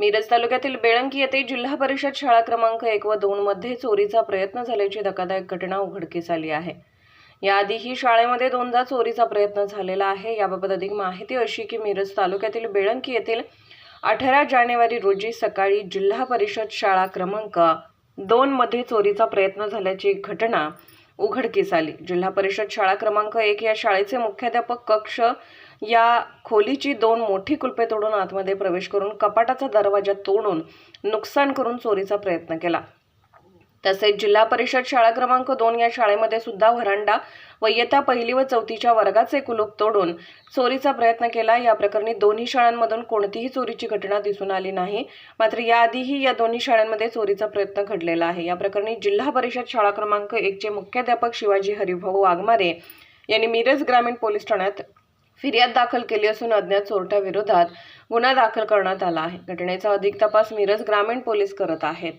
मिरज तालुक्यातील बेळंकी येथे जिल्हा परिषद शाळा क्रमांक एक व दोन मध्ये चोरीचा प्रयत्न झाल्याची धक्कादायक घटना उघडकीस आली आहे. याआधीही शाळेमध्ये दोनदा चोरीचा प्रयत्न झालेला आहे. याबाबत अधिक माहिती अशी की मिरज तालुक्यातील बेळंकी येथील अठरा जानेवारी रोजी सकाळी जिल्हा परिषद शाळा क्रमांक दोन मध्ये चोरीचा प्रयत्न झाल्याची घटना उघडकीस आली. जिल्हा परिषद शाळा क्रमांक एक या शाळेचे मुख्याध्यापक कक्ष या खोलीची दोन मोठी कुलपे तोडून आतमध्ये प्रवेश करून कपाटाचा दरवाजा तोडून नुकसान करून चोरीचा प्रयत्न केला. तसेच जिल्हा परिषद शाळा क्रमांक दोन या शाळेमध्ये सुद्धा व्हरांडा व इयत्ता पहिली व चौथीच्या वर्गाचे कुलूप तोडून चोरीचा प्रयत्न केला. या प्रकरणी दोन्ही शाळांमधून कोणतीही चोरीची घटना दिसून आली नाही. मात्र याआधीही या दोन्ही शाळांमध्ये चोरीचा प्रयत्न घडलेला आहे. या प्रकरणी जिल्हा परिषद शाळा क्रमांक एकचे मुख्याध्यापक शिवाजी हरिभाऊ वाघमारे यांनी मिरज ग्रामीण पोलीस ठाण्यात फिर्याद दाखल केली असून अज्ञात चोरट्याविरोधात गुन्हा दाखल करण्यात आला आहे. घटनेचा अधिक तपास मिरज ग्रामीण पोलीस करत आहेत.